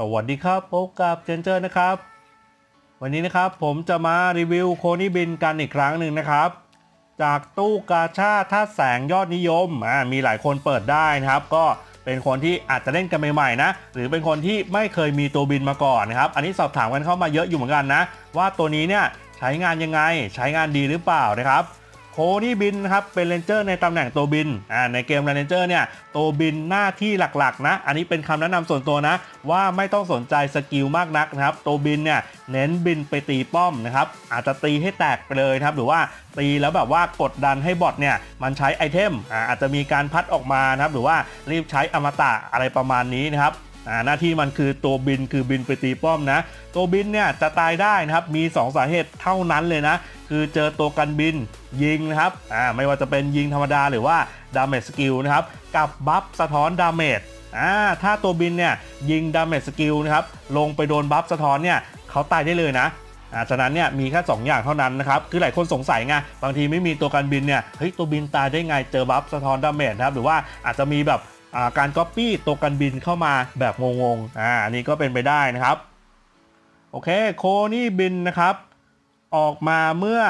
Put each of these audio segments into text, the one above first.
สวัสดีครับพบกับเจนเจอร์นะครับ วันนี้นะครับผมจะมารีวิวโคนี่บินกันอีกครั้งหนึ่งนะครับ จากตู้กาชาท่าแสงยอดนิยมอ่ามีหลายคนเปิดได้นะครับ ก็เป็นคนที่อาจจะเล่นกันใหม่ๆนะ หรือเป็นคนที่ไม่เคยมีตัวบินมาก่อนนะครับ อันนี้สอบถามกันเข้ามาเยอะอยู่เหมือนกันนะ ว่าตัวนี้เนี่ยใช้งานยังไงใช้งานดีหรือเปล่านะครับ โคนี่บินนะครับเป็นเรนเจอร์ในตำแหน่งตัวบินอ่าในเกมเรนเจอร์เนี่ยตัวบินหน้าที่หลักๆนะ อันนี้เป็นคำแนะนำส่วนตัวนะ ว่าไม่ต้องสนใจสกิลมากนักนะครับตัวบินเนี่ยเน้นบินไปตีป้อมนะครับอาจจะตีให้แตกไปเลยนะครับหรือว่าตีแล้วแบบว่ากดดันให้บอทเนี่ยมันใช้ไอเทมอ่าอาจจะมีการพัดออกมานะครับหรือว่ารีบใช้อมตะอะไรประมาณนี้นะครับอ่าหน้าที่มันคือตัวบินคือบินไปตีป้อมนะ ตัวบินเนี่ยจะตายได้นะครับมี 2 สาเหตุเท่านั้นเลยนะ คือเจอตัวกันบินยิงนะครับอ่าไม่ว่าจะเป็นยิงธรรมดาหรือว่าดาเมจสกิลนะครับกับบัฟสะท้อนดาเมจอ่าถ้าตัวบินเนี่ยยิงดาเมจสกิลนะครับลงไปโดนบัฟสะท้อนเนี่ยเขาตายได้เลยนะอ่าฉะนั้นเนี่ยมีแค่ 2 อย่างเท่านั้นนะครับ คือหลายคนสงสัยไง บางทีไม่มีตัวกันบินเนี่ย เฮ้ย ตัวบินตายได้ไง เจอบัฟสะท้อนดาเมจนะครับ หรือว่าอาจจะมีแบบอ่าการก๊อปปี้ตัวกันบินเข้ามาแบบงงๆ อ่านนี้ก็เป็นไปได้นะครับ โอเค โคนี่บินนะครับ ออกมาเมื่อ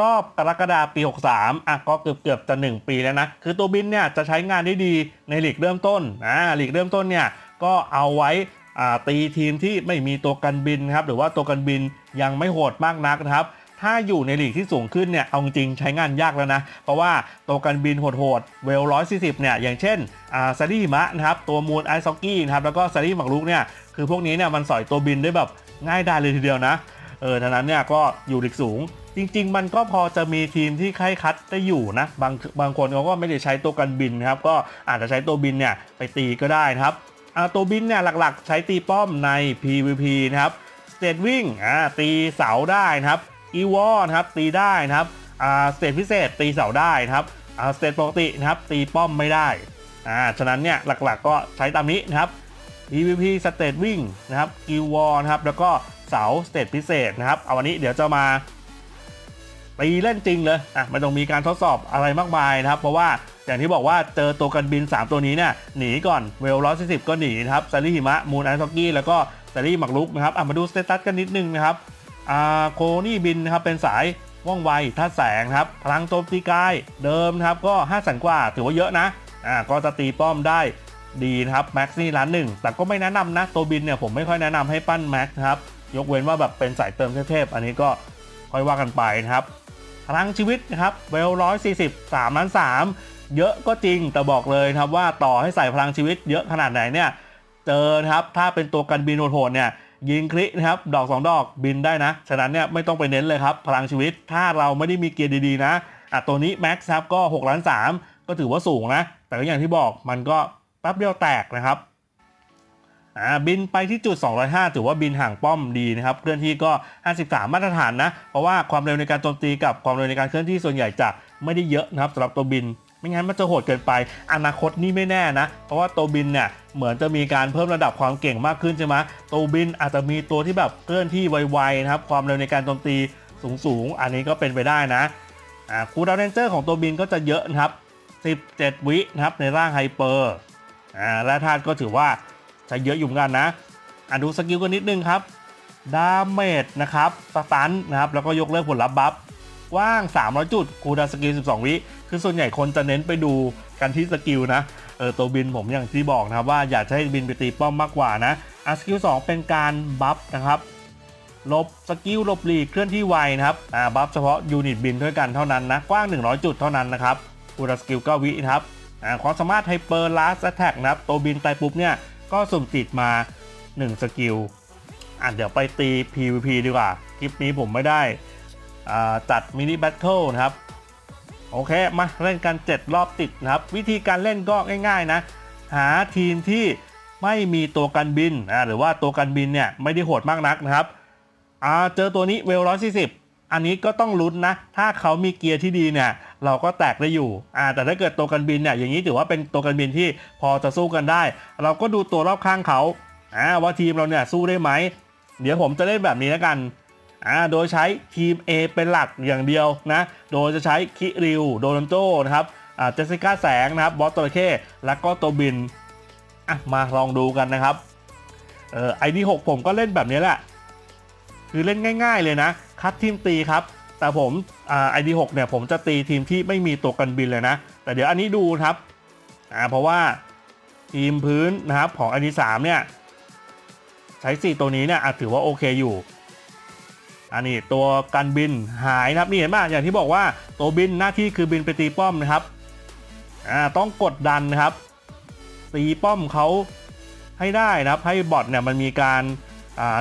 รอบกรกฎาปี 63 อะก็เกือบเกือบจะ 1 ปีแล้วนะ คือตัวบินเนี่ยจะใช้งานได้ดีในหลีกเริ่มต้น อ่าหลีกเริ่มต้นเนี่ยก็เอาไว้อ่าตีทีมที่ไม่มีตัวกันบินครับ หรือว่าตัวกันบินยังไม่โหดมากนักนะครับ ถ้าอยู่ในหลีกที่สูงขึ้นเนี่ย เอาจริงใช้งานยากแล้วนะ เพราะว่าตัวกันบินโหดๆ เวล140เนี่ย อย่างเช่นอ่าซารีมะนะครับ ตัวมูนไอซ็อกกี้นะครับ แล้วก็ซารีหมักลุกเนี่ย คือพวกนี้เนี่ยมันสอยตัวบินได้แบบง่ายดายเลยทีเดียวนะ เออทันั้นเนี่ยก็อยู่หลีกสูง จริง ๆ มันก็พอจะมีทีมที่ใคร่คัดได้อยู่นะ บางบางคนเขาก็ไม่ได้ใช้ตัวกันบินนะครับ ก็อาจจะใช้ตัวบินเนี่ยไปตีก็ได้นะครับตัวบินเนี่ยหลักๆ ใช้ตีป้อมใน PVP นะครับสเต t วิ่งตีเสาได้นะครับอีวอนะครับตีได้นะครับสเต t พิเศษตีเสาได้นะครับสเต t ปกตินะครับตีป้อมไม่ได้อ่าฉะนั้นเนี่ยหลักๆก็ใช้ตามนี้นะครับ PVP สเต t วิ่งนะครับอีวอนะครับแล้วก็ เสาสเต t พิเศษนะครับ เอาวันนี้เดี๋ยวจะมาตีเล่นจริงเลยอะไม่ต้องมีการทดสอบอะไรมากมายนะครับ เพราะว่าอย่างที่บอกว่าเจอตัวกันบิน 3 ตัวนี้เนี่ยหนีก่อนเวลร้อยสิก็หนีนะครับซารีหิมะมูนไอซ็อกกี้แล้วก็ซารีหมักลุกนะครับอะมาดูสเตตัสกันนิดนึงนะครับอ่าโคนี่บินนะครับเป็นสายว่องไวท่าแสงครับพลังโจมตีกายเดิมนะครับก็5 0 0 0 0กว่าถือว่าเยอะนะอ่าก็จะตีป้อมได้ดีนะครับแม็กซ์นี่ล้านหนึ่งแต่ก็ไม่แนะนำนะตัวบินเนี่ยผมไม่ค่อยแนะนำให้ปั้นแม็กซ์นะครับ ยกเว้นว่าแบบเป็นสายเติมเทพๆอันนี้ก็ค่อยว่ากันไปนะครับพลังชีวิตนะครับเวลร้อยสี่สิบสามล้านสามเยอะก็จริงแต่บอกเลยครับว่าต่อให้ใส่พลังชีวิตเยอะขนาดไหนเนี่ยเจอครับถ้าเป็นตัวกันบินโหดเนี่ยยิงคลินะครับดอก 2 ดอกบินได้นะ ฉะนั้นเนี่ยไม่ต้องไปเน้นเลยครับ พลังชีวิตถ้าเราไม่ได้มีเกียร์ดีๆนะอะตัวนี้แม็กซ์ครับก็6ล้าน3ก็ถือว่าสูงนะ แต่ก็อย่างที่บอกมันก็แป๊บเดียวแตกนะครับ อ่าบินไปที่จุด 205 ถือว่าบินห่างป้อมดีนะครับ เคลื่อนที่ก็ 53 มาตรฐานนะ เพราะว่าความเร็วในการโจมตีกับความเร็วในการเคลื่อนที่ส่วนใหญ่จะไม่ได้เยอะนะครับสำหรับตัวบิน ไม่งั้นมันจะโหดเกินไป อนาคตนี่ไม่แน่นะ เพราะว่าตัวบินเนี่ยเหมือนจะมีการเพิ่มระดับความเก่งมากขึ้นใช่ไหมตัวบินอาจจะมีตัวที่แบบเคลื่อนที่ไวๆนะครับ ความเร็วในการโจมตีสูงๆ อันนี้ก็เป็นไปได้นะอ่าคูลดาวน์เรนเจอร์ของตัวบินก็จะเยอะนะครับ 17 วินะครับในร่างไฮเปอร์อ่าและธาตุก็ถือว่า ใช้เยอะอยู่เหมือนกันนะอะดูสกิลกันนิดนึงครับดาเมจนะครับสตันนะครับ แล้วก็ยกเลิกผลลัพธ์บัฟกว้าง 300 จุด คูดาสกิล 12 วิ คือส่วนใหญ่คนจะเน้นไปดูกันที่สกิลนะ เออตัวบินผมอย่างที่บอกนะครับว่าอยากให้บินไปตีป้อมมากกว่านะอะสกิล 2 เป็นการบัฟนะครับ ลบสกิลลบหลีเคลื่อนที่ไวนะครับ อ่าบัฟเฉพาะยูนิตบินด้วยกันเท่านั้นนะ กว้าง 100 จุดเท่านั้นนะครับคูลดาสกิล 9 วินะครับ อ่าความสามารถไฮเปอร์ลาสแท็กนะครับ ตัวบินตายปุ๊บเนี่ย ก็สุ่มติดมา 1 สกิล อะเดี๋ยวไปตี PVP ดีกว่า คลิปนี้ผมไม่ได้จัดมินิแบทเทิลนะครับ โอเค มาเล่นกัน 7 รอบติดนะครับ วิธีการเล่นก็ง่าย ๆ นะ หาทีมที่ไม่มีตัวกันบินอ่าหรือว่าตัวกันบินเนี่ยไม่ได้โหดมากนักนะครับเจอตัวนี้เวลร้อยสี่สิบอันนี้ก็ต้องลุ้นนะ ถ้าเขามีเกียร์ที่ดีเนี่ย เราก็แตกได้อยู่อ่าแต่ถ้าเกิดตัวกันบินเนี่ยอย่างนี้ถือว่าเป็นตัวกันบินที่พอจะสู้กันได้ เราก็ดูตัวรอบข้างเขาอ่าว่าทีมเราเนี่ยสู้ได้ไหมเดี๋ยวผมจะเล่นแบบนี้แล้วกันอ่าโดยใช้ทีม A เป็นหลักอย่างเดียวนะโดยจะใช้คิริวโดนัมโจนะครับอ่าเจสสิก้าแสงนะครับบอสตอร์เคแล้วก็ตัวบินอะมาลองดูกันนะครับเออไอดีหกผมก็เล่นแบบนี้แหละ คือเล่นง่าย ๆเลยนะ คัดทีมตีครับ แต่ผมอ่าไอดีหกเนี่ยผมจะตีทีมที่ไม่มีตัวกันบินเลยนะ แต่เดี๋ยวอันนี้ดูครับอ่าเพราะว่าทีมพื้นนะครับของไอดีสามเนี่ยใช้สีตัวนี้เนี่ยอาจถือว่าโอเคอยู่ อันนี้ตัวกันบินหายนะครับนี่เห็นไหมอย่างที่บอกว่าตัวบินหน้าที่คือบินไปตีป้อมนะครับอ่าต้องกดดันนะครับตีป้อมเขาให้ได้นะครับให้บอทเนี่ยมันมีการ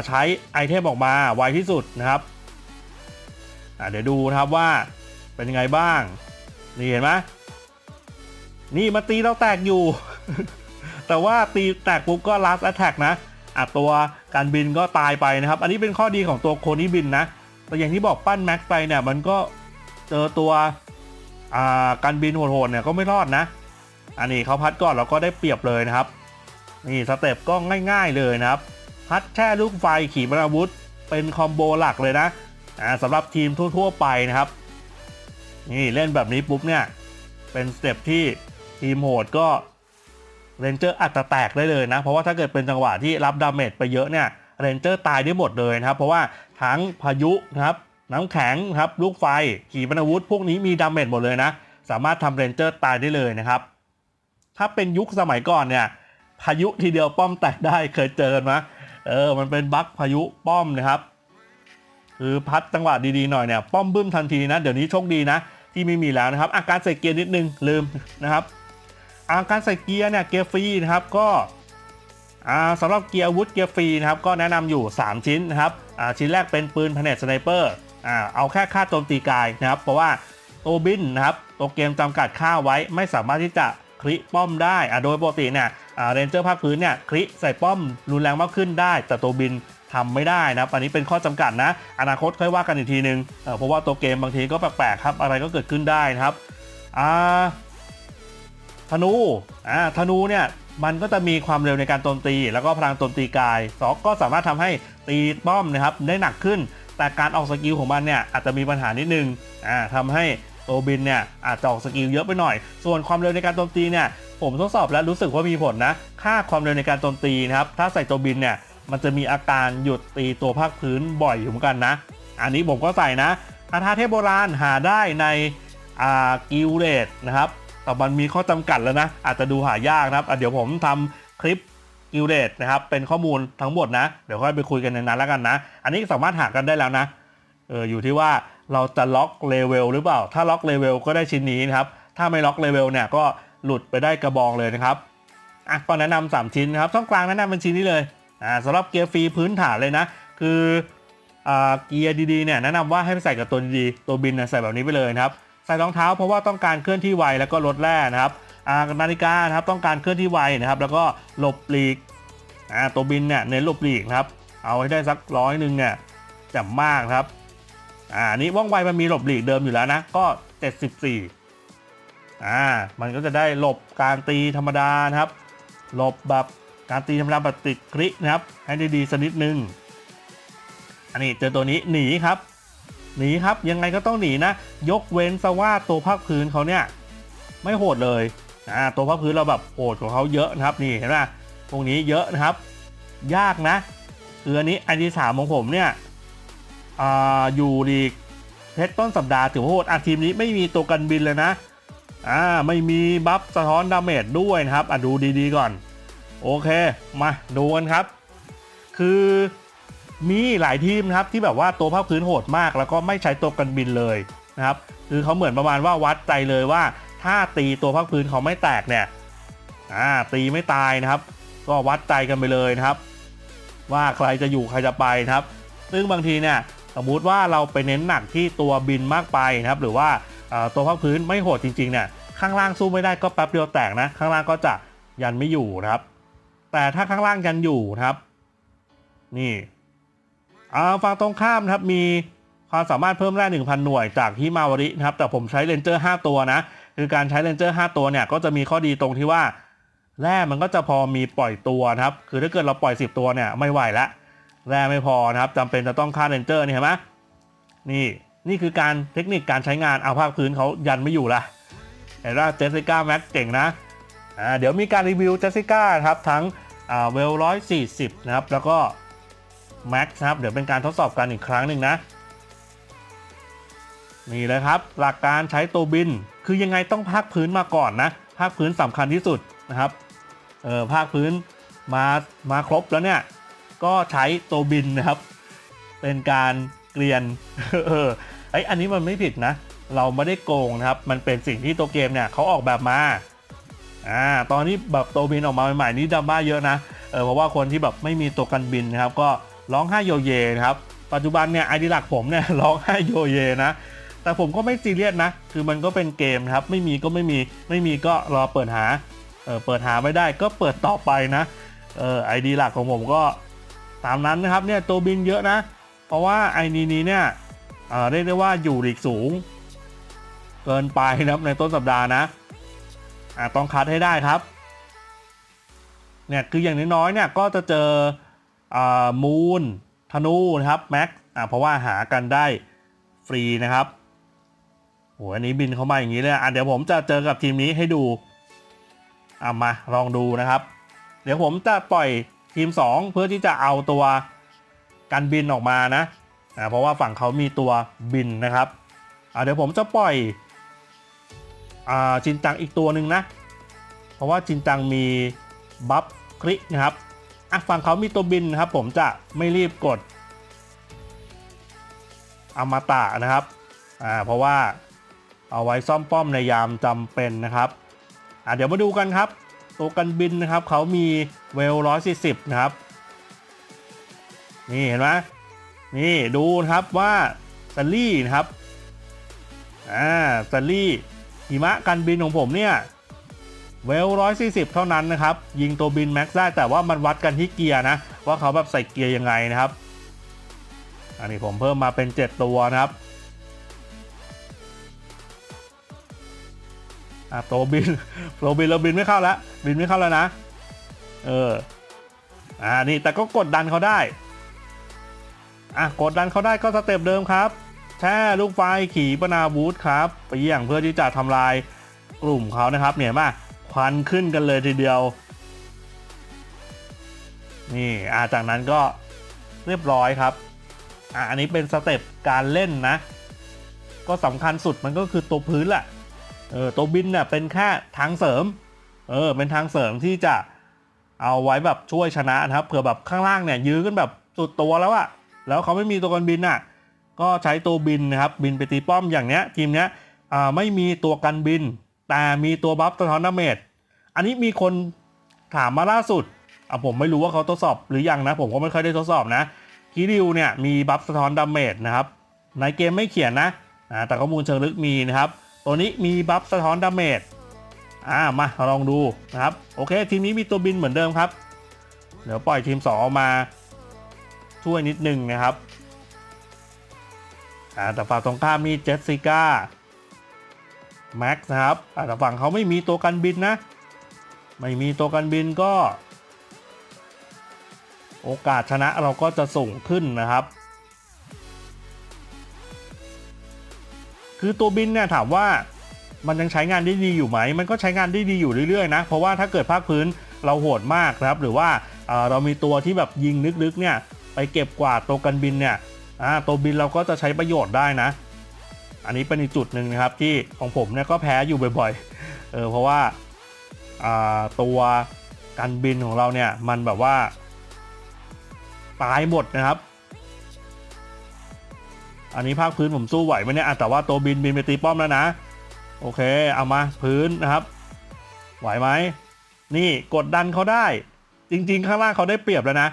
ใช้ไอเทมออกมาไวที่สุดนะครับ เดี๋ยวดูนะครับว่าเป็นยังไงบ้าง นี่เห็นไหมนี่มาตีเราแตกอยู่ แต่ว่าตีแตกปุ๊บก็ last attack นะอะตัวการบินก็ตายไปนะครับ อันนี้เป็นข้อดีของตัวโคนี่บินนะ แต่อย่างที่บอกปั้นแม็กไปเนี่ยมันก็เจอตัวการบินโหดๆเนี่ยก็ไม่รอดนะ อันนี้เขาพัดก่อนเราก็ได้เปรียบเลยนะครับ นี่สเต็ปก็ง่าย ๆเลยนะครับ พัดแช่ลูกไฟขี่มนาวุธ เป็นคอมโบหลักเลยนะ อ่าสำหรับทีมทั่ว ๆ ไปนะครับ นี่เล่นแบบนี้ปุ๊บเนี่ย เป็นสเต็ปที่ทีมโหดก็เรนเจอร์อัดจะแตกได้เลยนะ เพราะว่าถ้าเกิดเป็นจังหวะที่รับดาเมจไปเยอะเนี่ยเรนเจอร์ตายได้หมดเลยนะครับ เพราะว่าทั้งพายุนะครับน้ำแข็งครับลูกไฟขี่ปนาวุธ พวกนี้มีดาเมจหมดเลยนะ สามารถทำเรนเจอร์ตายได้เลยนะครับ ถ้าเป็นยุคสมัยก่อนเนี่ยพายุทีเดียวป้อมแตกได้เคยเจอกันไหมเออมันเป็นบั๊กพายุป้อมนะครับ คือพัดจังหวะดีๆหน่อยเนี่ยป้อมบึ้มทันทีนะ เดี๋ยวนี้โชคดีนะ ที่ไม่มีแล้วนะครับ อาการใส่เกียร์นิดนึงลืมนะครับ อาการใส่เกียร์เนี่ยเกียร์ฟรีนะครับก็อ่าสำหรับเกียร์อาวุธเกียร์ฟรีนะครับก็แนะนำอยู่ 3 ชิ้นนะครับชิ้นแรกเป็นปืนแผนสไนเปอร์เอาแค่ค่าโจมตีกายนะครับ เพราะว่าตัวบินนะครับตัวเกมจำกัดค่าไว้ไม่สามารถที่จะคลิป้อมได้โดยปกติเนี่ยเรนเจอร์ภาคพื้นเนี่ยคลิใส่ป้อมรุนแรงมากขึ้นได้ แต่ตัวบิน ทำไม่ได้นะครับอันนี้เป็นข้อจำกัดนะ อนาคตค่อยว่ากันอีกทีนึงเอ่อเพราะว่าตัวเกมบางทีก็แปลกๆครับ อะไรก็เกิดขึ้นได้นะครับอ่าธนูอ่าธนูเนี่ยมันก็จะมีความเร็วในการโจมตี แล้วก็พลังโจมตีกายสองก็สามารถทำให้ตีป้อมนะครับได้หนักขึ้น แต่การออกสกิลของมันเนี่ยอาจจะมีปัญหานิดนึงอ่าทำให้ตัวบินเนี่ยอาจจะออกสกิลเยอะไปหน่อย ส่วนความเร็วในการโจมตีเนี่ยผมทดสอบแล้วรู้สึกว่ามีผลนะ ค่าความเร็วในการโจมตีนะครับถ้าใส่ตัวบินเนี่ย มันจะมีอาการหยุดตีตัวภาคพื้นบ่อยอยู่เหมือนกันนะ อันนี้ผมก็ใส่นะคาถาเทพโบราณหาได้ในอ่ากิลเลดนะครับ แต่มันมีข้อจำกัดแล้วนะ อาจจะดูหายากนะครับเดี๋ยวผมทำคลิปกิลเดตนะครับ เป็นข้อมูลทั้งหมดนะ เดี๋ยวค่อยไปคุยกันในนั้นแล้วกันนะ อันนี้สามารถหากันได้แล้วนะ เอออยู่ที่ว่าเราจะล็อกเลเวลหรือเปล่า ถ้าล็อกเลเวลก็ได้ชิ้นนี้นะครับ ถ้าไม่ล็อกเลเวลเนี่ยก็หลุดไปได้กระบองเลยนะครับอะก็แนะนำสามชิ้นครับช่องกลางแนะนำเป็นชิ้นนี้เลย สำหรับเกียร์ฟรีพื้นฐานเลยนะ คืออเกียร์ดีๆเนี่ยแนะนำว่าให้ไปใส่กับตัวดีๆตัวบินนะใส่แบบนี้ไปเลยนะครับใส่รองเท้าเพราะว่าต้องการเคลื่อนที่ไวแล้วก็ลดแร่นะครับนาฬิกานะครับต้องการเคลื่อนที่ไวนะครับ แล้วก็หลบหลีกอ่าตัวบินเนี่ยเน้นหลบหลีกครับเอาให้ได้สักร้อยหนึ่งเนี่ยจ่ำมากครับอ่านนี้ว่องไวมันมีหลบหลีกเดิมอยู่แล้วนะก็ 74อ่ามันก็จะได้หลบการตีธรรมดานะครับ หลบแบบ การตีธรรมดาแบบติดคลินะครับให้ได้ดีสักนิดนึงอันนี้เจอตัวนี้หนีครับ หนีครับยังไงก็ต้องหนีนะ ยกเว้นซะว่าตัวภาคพื้นเขาเนี่ยไม่โหดเลยอ่าตัวภาคพื้นเราแบบโหดของเขาเยอะนะครับนี่เห็นไหมพวกนี้เยอะนะครับ ยากนะคืออันนี้อันที่สามของผมเนี่ยออยู่ลีกเพชรต้นสัปดาห์ถือว่าโหดอาทีมนี้ไม่มีตัวกันบินเลยนะอ่าไม่มีบัฟสะท้อนดาเมจด้วยนะครับอะดูดีๆก่อน โอเค มาดูกันครับ คือมีหลายทีมนะครับที่แบบว่าตัวภาคพื้นโหดมาก แล้วก็ไม่ใช้ตัวกันบินเลยนะครับคือเขาเหมือนประมาณว่าวัดใจเลยว่า ถ้าตีตัวภาคพื้นเขาไม่แตกเนี่ยอ่าตีไม่ตายนะครับ ก็วัดใจกันไปเลยนะครับ ว่าใครจะอยู่ใครจะไปนะครับ ซึ่งบางทีเนี่ยสมมติว่าเราไปเน้นหนักที่ตัวบินมากไปนะครับ หรือว่าตัวภาคพื้นไม่โหดจริงๆเนี่ยข้างล่างสู้ไม่ได้ก็แป๊บเดียวแตกนะ ข้างล่างก็จะยันไม่อยู่นะครับ แต่ถ้าข้างล่างยันอยู่ครับ นี่อ่าฝั่งตรงข้ามนะครับมีความสามารถเพิ่มแร่1,000 หน่วยจากฮิมาวรินะครับ แต่ผมใช้เลนเจอร์ 5 ตัวนะ คือการใช้เลนเจอร์ 5 ตัวเนี่ย ก็จะมีข้อดีตรงที่ว่า แร่มันก็จะพอมีปล่อยตัวนะครับ คือถ้าเกิดเราปล่อย 10 ตัวเนี่ย ไม่ไหวละ แร่ไม่พอนะครับจำเป็นจะต้องฆ่าเลนเจอร์นี่เห็นไหมนี่ นี่คือการเทคนิคการใช้งาน เอาภาคพื้นเขายันไม่อยู่ละเห็นว่าเจสสิก้าแม็กเก่งนะ อ่าเดี๋ยวมีการรีวิวเจสสิก้าครับทั้งอ่าเวลร้อยสี่สิบนะครับ แล้วก็แม็กซ์นะครับ เดี๋ยวเป็นการทดสอบกันอีกครั้งหนึ่งนะ นี่เลยครับ หลักการใช้ตัวบิน คือยังไงต้องภาคพื้นมาก่อนนะ ภาคพื้นสำคัญที่สุดนะครับ เออภาคพื้นมามาครบแล้วเนี่ย ก็ใช้ตัวบินนะครับ เป็นการเกลียนเออไอยอันนี้มันไม่ผิดนะ เราไม่ได้โกงนะครับ มันเป็นสิ่งที่ตัวเกมเนี่ยเขาออกแบบมา อ่าตอนนี้แบบตัวบินออกมาใหม่ๆนี่ดราม่าเยอะนะเออเพราะว่าคนที่แบบไม่มีตัวกันบินนะครับก็ร้องไห้โยเยนะครับปัจจุบันเนี่ยไอดีหลักผมเนี่ยร้องไห้โยเยนะแต่ผมก็ไม่ซีเรียสนะ คือมันก็เป็นเกมนะครับ ไม่มีก็ไม่มี ไม่มีก็รอเปิดหา เออเปิดหาไม่ได้ก็เปิดต่อไปนะ เออไอดีหลักของผมก็ตามนั้นนะครับ เนี่ยตัวบินเยอะนะ เพราะว่าไอนีนี้เนี่ย เออเรียกได้ว่าอยู่หลีกสูง เกินไปนะครับในต้นสัปดาห์นะ อ่าต้องคัดให้ได้ครับเนี่ยคืออย่างน้อยๆเนี่ยก็จะเจออ่ามูนธนูนะครับแม็กอ่าเพราะว่าหากันได้ฟรีนะครับโหอันนี้บินเข้ามาอย่างนี้เลยอะเดี๋ยวผมจะเจอกับทีมนี้ให้ดูอ่ามาลองดูนะครับ เดี๋ยวผมจะปล่อยทีม 2 เพื่อที่จะเอาตัวการบินออกมานะอ่าเพราะว่าฝั่งเขามีตัวบินนะครับอ่าเดี๋ยวผมจะปล่อย จินจังอีกตัวหนึ่งนะ เพราะว่าจินจังมีบัฟคลิกนะครับอะฝั่งเขามีตัวบินนะครับ ผมจะไม่รีบกดอมตะนะครับอ่าเพราะว่าเอาไว้ซ่อมป้อมในยามจำเป็นนะครับอะเดี๋ยวมาดูกันครับ ตัวกันบินนะครับเขามีเวลร้อยสี่สิบนะครับ นี่เห็นไหมนี่ดูนะครับว่าซัลลี่นะครับอ่าซัลลี่ หิมะกันบินของผมเนี่ยเวล140เท่านั้นนะครับ ยิงตัวบินแม็กซ์ได้แต่ว่ามันวัดกันที่เกียร์นะ ว่าเขาแบบใส่เกียร์ยังไงนะครับ อันนี้ผมเพิ่มมาเป็น 7 ตัวนะครับอะตัวบินตัวบินเราบินไม่เข้าแล้วบินไม่เข้าแล้วนะ เอออ่านี่แต่ก็กดดันเขาได้อะกดดันเขาได้ก็สเต็ปเดิมครับ แช่ลูกไฟขี่ปนาวูดครับไปเยี่ยงเพื่อที่จะทำลายกลุ่มเขานะครับเนี่ยมาควันขึ้นกันเลยทีเดียว นี่อาจากนั้นก็เรียบร้อยครับอะอันนี้เป็นสเต็ปการเล่นนะ ก็สำคัญสุดมันก็คือตัวพื้นแหละเออตัวบินเนี่ยเป็นแค่ทางเสริมเออเป็นทางเสริมที่จะเอาไว้แบบช่วยชนะนะครับเผื่อแบบข้างล่างเนี่ยยื้อกันแบบสุดตัวแล้วอะแล้วเขาไม่มีตัวกันบินอะ ก็ใช้ตัวบินนะครับบินไปตีป้อมอย่างเนี้ยทีมเนี้ยไม่มีตัวกันบิน แต่มีตัวบัฟสะท้อนดาเมจอันนี้มีคนถามมาล่าสุดอะผมไม่รู้ว่าเขาทดสอบหรือยังนะ ผมก็ไม่เคยได้ทดสอบนะคิริวเนี่ยมีบัฟสะท้อนดาเมจนะครับในเกมไม่เขียนนะแต่ข้อมูลเชิงลึกมีนะครับ ตัวนี้มีบัฟสะท้อนดาเมจอ่ามาลองดูนะครับโอเค ทีมนี้มีตัวบินเหมือนเดิมครับ เดี๋ยวปล่อยทีม 2 ออกมาช่วยนิดนึงนะครับ อ่าแต่ฝั่งตรงข้ามมีเจสสิก้าแม็กซ์นะครับแต่ฝั่งเขาไม่มีตัวกันบินนะ ไม่มีตัวกันบินก็ โอกาสชนะเราก็จะสูงขึ้นนะครับ คือตัวบินเนี่ยถามว่ามันยังใช้งานได้ดีอยู่ไหม มันก็ใช้งานได้ดีอยู่เรื่อยๆนะ เพราะว่าถ้าเกิดภาคพื้นเราโหดมากนะครับ หรือว่าเออเรามีตัวที่แบบยิงลึกๆเนี่ย ไปเก็บกวาดตัวกันบินเนี่ย อ่าตัวบินเราก็จะใช้ประโยชน์ได้นะ อันนี้เป็นอีกจุดหนึ่งนะครับที่ของผมเนี่ยก็แพ้อยู่บ่อยๆเออเพราะว่าอ่าตัวการบินของเราเนี่ยมันแบบว่าตายหมดนะครับ อันนี้ภาคพื้นผมสู้ไหวไหมเนี่ยแต่ว่าตัวบินบินไปตีป้อมแล้วนะ โอเคเอามาพื้นนะครับ ไหวไหมนี่กดดันเขาได้ จริง ๆ ข้างล่างเขาได้เปรียบแล้วนะ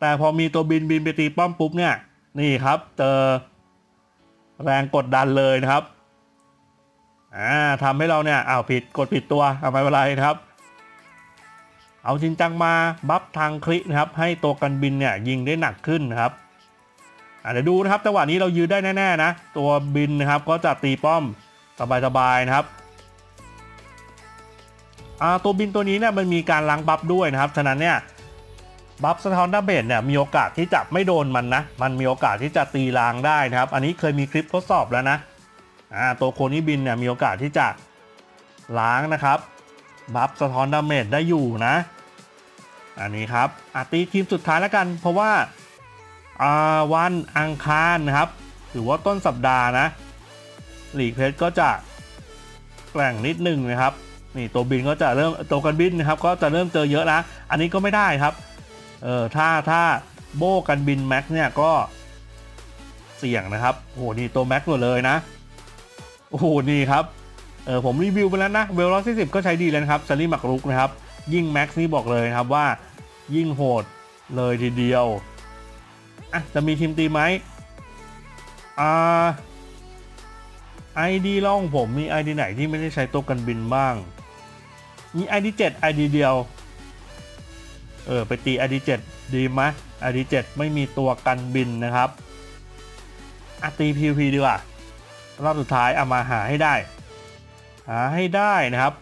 แต่พอมีตัวบินบินไปตีป้อมปุ๊บเนี่ย นี่ครับเจอแรงกดดันเลยนะครับอ่าทำให้เราเนี่ยอ้าวผิดกดผิดตัวเอาไมเป็นไรนะครับ เอาจริงจังมาบัฟทางคลินะครับ ให้ตัวกันบินเนี่ยยิงได้หนักขึ้นนะครับอาเดี๋ยวดูนะครับจังหวะนี้เรายืนได้แน่ๆนะ ตัวบินนะครับก็จะตีป้อมสบายๆนะครับตัวบินตัวนี้เนี่ยมันมีการล้างบัฟด้วยนะครับฉะนั้นเนี่ย บัฟสะท้อนดาเมจเนี่ยมีโอกาสที่จะไม่โดนมันนะ มันมีโอกาสที่จะตีล้างได้นะครับ อันนี้เคยมีคลิปทดสอบแล้วนะอ่าตัวโคนี่บินเนี่ยมีโอกาสที่จะล้างนะครับบัฟสะท้อนดาเมจได้อยู่นะ อันนี้ครับอาตีทีมสุดท้ายแล้วกัน เพราะว่าอ่าวันอังคารนะครับถือว่าต้นสัปดาห์นะหลีกเพชรก็จะแกร่งนิดนึงนะครับนี่ตัวบินก็จะเริ่มตัวกันบินนะครับ ก็จะเริ่มเจอเยอะนะ อันนี้ก็ไม่ได้ครับ เออถ้าถ้าโบกันบินแม็กเนี่ยก็เสี่ยงนะครับโอ้โหนี่ตัวแม็กหมดเลยนะ โอ้โหนี่ครับเออผมรีวิวไปแล้วนะเวลล์ที่สิบก็ใช้ดีเลยนะครับซารีมักรุกนะครับ ยิ่งแม็กซ์นี่บอกเลยนะครับว่ายิ่งโหดเลยทีเดียวอะจะมีทีมตีไหมอ่าไอดีล่องผมมีไอดีไหนที่ไม่ได้ใช้ตัวกันบินบ้าง มี ID 7 ID เดียว เออไปตี ID 7 ดีไหม ID 7 ไม่มีตัวกันบินนะครับอะตี PVP ดีกว่ารอบสุดท้ายเอามาหาให้ได้ หาให้ได้นะครับ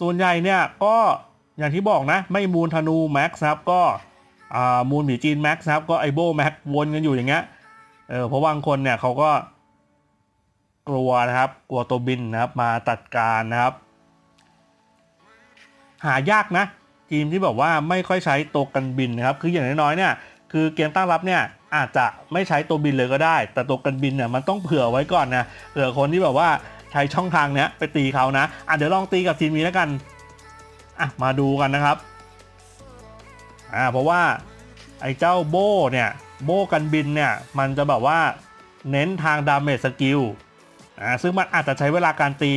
ส่วนใหญ่เนี่ยก็อย่างที่บอกนะ ไม่มูลธนูแม็กซ์ครับก็มูลผีจีนแม็กซ์ครับก็ไอโบแม็กวนกันอยู่อย่างเงี้ยเออเพราะบางคนเนี่ยเขาก็กลัวนะครับ กลัวตัวบินนะครับมาตัดการนะครับ หายากนะ ทีมที่แบบว่าไม่ค่อยใช้ตัวกันบินนะครับ คืออย่างน้อยๆเนี่ยคือเกมตั้งรับเนี่ยอาจจะไม่ใช้ตัวบินเลยก็ได้ แต่ตัวกันบินเนี่ยมันต้องเผื่อไว้ก่อนนะเผื่อคนที่แบบว่าใช้ช่องทางเนี้ยไปตีเขานะอะเดี๋ยวลองตีกับทีมนี้แล้วกันอะมาดูกันนะครับอ่าเพราะว่าไอ้เจ้าโบเนี่ยโบกันบินเนี่ยมันจะแบบว่าเน้นทางดาเมจสกิลอ่าซึ่งมันอาจจะใช้เวลาการตี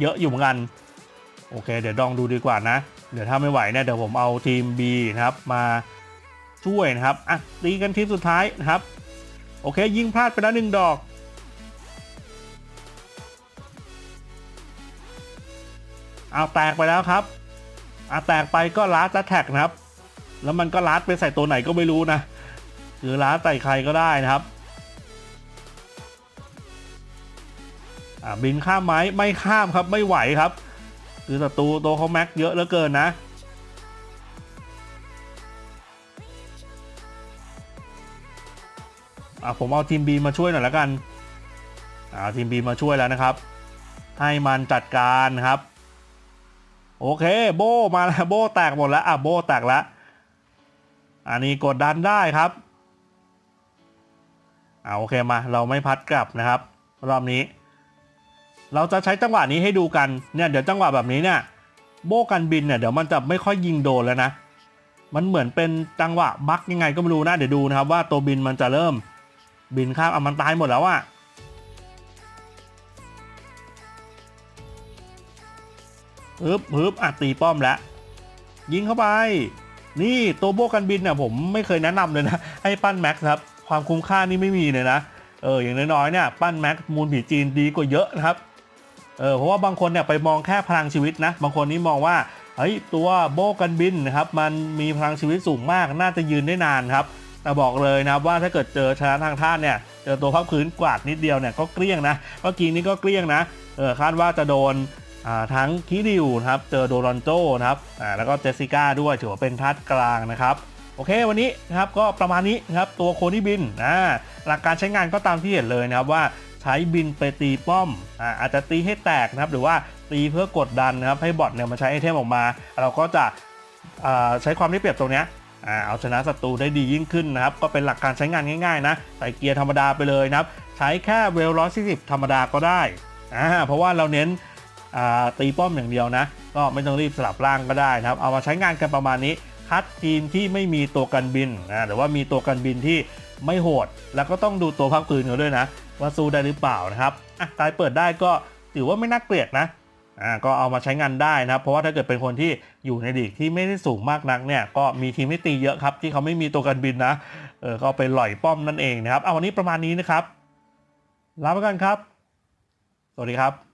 เยอะอยู่เหมือนกัน โอเค เดี๋ยวลองดูดีกว่านะ เดี๋ยวถ้าไม่ไหวเนี่ยเดี๋ยวผมเอาทีม B นะครับมาช่วยนะครับอะตีกันทีมสุดท้ายนะครับ โอเค ยิงพลาดไปแล้วหนึ่งดอกเอาแตกไปแล้วครับอะแตกไปก็ลาสแท็กนะครับ แล้วมันก็ลาไปใส่ตัวไหนก็ไม่รู้นะหรือลาใส่ใครก็ได้นะครับอ่าบินข้ามไหมไม่ข้ามครับไม่ไหวครับ คือศัตรูตัวเขาแม็กเยอะเหลือเกินนะอ่าผมเอาทีม B มาช่วยหน่อยแล้วกันอ่าทีม B มาช่วยแล้วนะครับ ให้มันจัดการครับ โอเคโบมาแล้วโบแตกหมดแล้วอะโบแตกแล้วอันนี้กดดันได้ครับอ่าโอเคมาเราไม่พัดกลับนะครับ รอบนี้ เราจะใช้จังหวะนี้ให้ดูกันเนี่ยเดี๋ยวจังหวะแบบนี้เนี่ยโบกันบินเนี่ยเดี๋ยวมันจะไม่ค่อยยิงโดนแล้วนะมันเหมือนเป็นจังหวะบั๊กยังไงก็ไม่รู้นะเดี๋ยวดูนะครับว่าตัวบินมันจะเริ่มบินข้ามอะมันตายหมดแล้วอะฮึบฮึบอะตีป้อมแล้ว ยิงเข้าไป นี่ตัวโบกันบินเนี่ยผมไม่เคยแนะนำเลยนะ ให้ปั้นแม็กซ์ครับ ความคุ้มค่านี่ไม่มีเลยนะ เอออย่างน้อยๆเนี่ยปั้นแม็กมูลผีจีนดีกว่าเยอะนะครับ เออเพราะว่าบางคนเนี่ยไปมองแค่พลังชีวิตนะ บางคนนี่มองว่าเฮ้ยตัวโบกันบินนะครับมันมีพลังชีวิตสูงมากน่าจะยืนได้นานครับแต่บอกเลยนะครับว่าถ้าเกิดเจอชนะทางท่านเนี่ยเจอตัวภาพพื้นกวาดนิดเดียวเนี่ยก็เกลี้ยงนะเมื่อกี้นี้ก็เกลี้ยงนะเออคาดว่าจะโดนทั้งคิริวนะครับเจอโดรอนโจนะครับอ่าแล้วก็เจสสิก้าด้วยถือว่าเป็นทัดกลางนะครับโอเควันนี้นะครับก็ประมาณนี้นะครับตัวโคนี่บินอ่าหลักการใช้งานก็ตามที่เห็นเลยนะครับว่า ช้บินไปตีป้อมอ่าอาจจะตีให้แตกนะครับ หรือว่าตีเพื่อกดดันนะครับให้บอทเนี่ยมาใช้ไอเทมออกมา เราก็จะอ่าใช้ความได้เปรียบตรงเนี้ยอ่าเอาชนะศัตรูได้ดียิ่งขึ้นนะครับ ก็เป็นหลักการใช้งานง่ายๆนะใส่เกียร์ธรรมดาไปเลยนะครับ ใช้แค่เวลร้อยสิบธรรมดาก็ได้อ่าเพราะว่าเราเน้นอ่าตีป้อมอย่างเดียวนะ ก็ไม่ต้องรีบสลับร่างก็ได้นะครับ เอามาใช้งานกันประมาณนี้ คัดทีมที่ไม่มีตัวกันบินนะหรือว่ามีตัวกันบินที่ ไม่โหด แล้วก็ต้องดูตัวพักปืนเขาด้วยนะ ว่าสู้ได้หรือเปล่านะครับอะตายเปิดได้ก็ถือว่าไม่น่าเกลียดนะอ่าก็เอามาใช้งานได้นะครับ เพราะว่าถ้าเกิดเป็นคนที่อยู่ในลีกที่ไม่ได้สูงมากนักเนี่ย ก็มีทีมที่ตีเยอะครับ ที่เขาไม่มีตัวกันบินนะ เออก็ไปหล่อยป้อมนั่นเองนะครับ เอาวันนี้ประมาณนี้นะครับลาไปกันครับ สวัสดีครับ